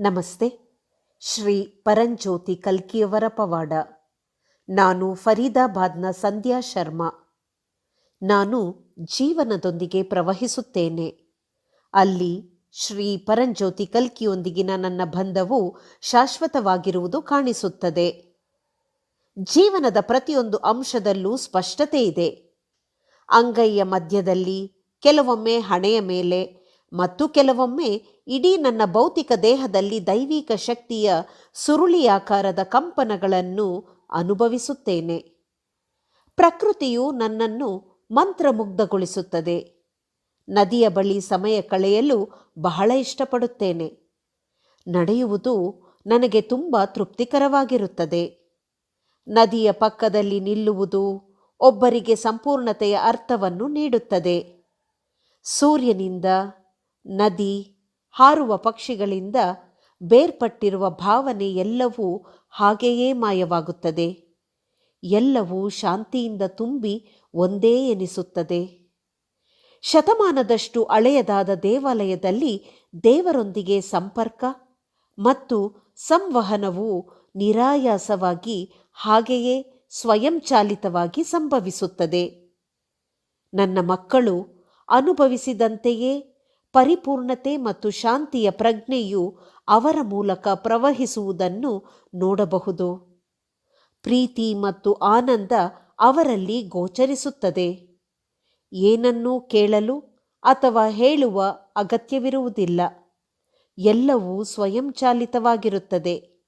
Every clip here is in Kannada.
ನಮಸ್ತೆ. ಶ್ರೀ ಪರಂಜ್ಯೋತಿ ಕಲ್ಕಿಯವರ ಪವಾಡ. ನಾನು ಫರೀದಾಬಾದ್ನ ಸಂಧ್ಯಾ ಶರ್ಮಾ. ನಾನು ಜೀವನದೊಂದಿಗೆ ಪ್ರವಹಿಸುತ್ತೇನೆ. ಅಲ್ಲಿ ಶ್ರೀ ಪರಂಜ್ಯೋತಿ ಕಲ್ಕಿಯೊಂದಿಗಿನ ನನ್ನ ಬಂಧವು ಶಾಶ್ವತವಾಗಿರುವುದು ಕಾಣಿಸುತ್ತದೆ. ಜೀವನದ ಪ್ರತಿಯೊಂದು ಅಂಶದಲ್ಲೂ ಸ್ಪಷ್ಟತೆ ಇದೆ. ಅಂಗೈಯ ಮಧ್ಯದಲ್ಲಿ ಕೆಲವೊಮ್ಮೆ ಹಣೆಯ ಮೇಲೆ ಮತ್ತು ಕೆಲವೊಮ್ಮೆ ಇಡೀ ನನ್ನ ಭೌತಿಕ ದೇಹದಲ್ಲಿ ದೈವಿಕ ಶಕ್ತಿಯ ಸುರುಳಿಯಾಕಾರದ ಕಂಪನಗಳನ್ನು ಅನುಭವಿಸುತ್ತೇನೆ. ಪ್ರಕೃತಿಯು ನನ್ನನ್ನು ಮಂತ್ರಮುಗ್ಧಗೊಳಿಸುತ್ತದೆ. ನದಿಯ ಬಳಿ ಸಮಯ ಕಳೆಯಲು ಬಹಳ ಇಷ್ಟಪಡುತ್ತೇನೆ. ನಡೆಯುವುದು ನನಗೆ ತುಂಬ ತೃಪ್ತಿಕರವಾಗಿರುತ್ತದೆ. ನದಿಯ ಪಕ್ಕದಲ್ಲಿ ನಿಲ್ಲುವುದು ಒಬ್ಬರಿಗೆ ಸಂಪೂರ್ಣತೆಯ ಅರ್ಥವನ್ನು ನೀಡುತ್ತದೆ. ಸೂರ್ಯನಿಂದ ನದಿ ಹಾರುವ ಪಕ್ಷಿಗಳಿಂದ ಬೇರ್ಪಟ್ಟಿರುವ ಭಾವನೆ ಎಲ್ಲವೂ ಹಾಗೆಯೇ ಮಾಯವಾಗುತ್ತದೆ. ಎಲ್ಲವೂ ಶಾಂತಿಯಿಂದ ತುಂಬಿ ಒಂದೇ ಎನಿಸುತ್ತದೆ. ಶತಮಾನದಷ್ಟು ಹಳೆಯದಾದ ದೇವಾಲಯದಲ್ಲಿ ದೇವರೊಂದಿಗೆ ಸಂಪರ್ಕ ಮತ್ತು ಸಂವಹನವು ನಿರಾಯಾಸವಾಗಿ ಹಾಗೆಯೇ ಸ್ವಯಂಚಾಲಿತವಾಗಿ ಸಂಭವಿಸುತ್ತದೆ. ನನ್ನ ಮಕ್ಕಳು ಅನುಭವಿಸಿದಂತೆಯೇ ಪರಿಪೂರ್ಣತೆ ಮತ್ತು ಶಾಂತಿಯ ಪ್ರಜ್ಞೆಯು ಅವರ ಮೂಲಕ ಪ್ರವಹಿಸುವುದನ್ನು ನೋಡಬಹುದು. ಪ್ರೀತಿ ಮತ್ತು ಆನಂದ ಅವರಲ್ಲಿ ಗೋಚರಿಸುತ್ತದೆ. ಏನನ್ನೂ ಕೇಳಲು ಅಥವಾ ಹೇಳುವ ಅಗತ್ಯವಿರುವುದಿಲ್ಲ. ಎಲ್ಲವೂ ಸ್ವಯಂಚಾಲಿತವಾಗಿರುತ್ತದೆ.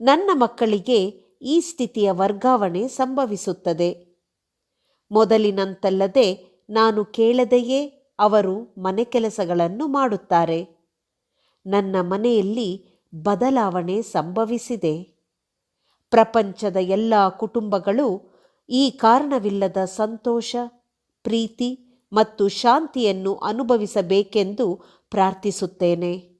ನನ್ನ ಮಕ್ಕಳಿಗೆ ಈ ಸ್ಥಿತಿಯ ವರ್ಗಾವಣೆ ಸಂಭವಿಸುತ್ತದೆ. ಮೊದಲಿನಂತಲ್ಲದೆ ನಾನು ಕೇಳದೆಯೇ ಅವರು ಮನೆ ಕೆಲಸಗಳನ್ನು ಮಾಡುತ್ತಾರೆ. ನನ್ನ ಮನೆಯಲ್ಲಿ ಬದಲಾವಣೆ ಸಂಭವಿಸಿದೆ. ಪ್ರಪಂಚದ ಎಲ್ಲ ಕುಟುಂಬಗಳು ಈ ಕಾರಣವಿಲ್ಲದ ಸಂತೋಷ, ಪ್ರೀತಿ ಮತ್ತು ಶಾಂತಿಯನ್ನು ಅನುಭವಿಸಬೇಕೆಂದು ಪ್ರಾರ್ಥಿಸುತ್ತೇನೆ.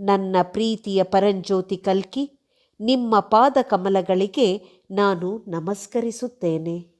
ನನ್ನ ಪ್ರೀತಿಯ ಪರಂಜ್ಯೋತಿ ಕಲ್ಕಿ ನಿಮ್ಮ ಪಾದಕಮಲಗಳಿಗೆ ನಾನು ನಮಸ್ಕರಿಸುತ್ತೇನೆ.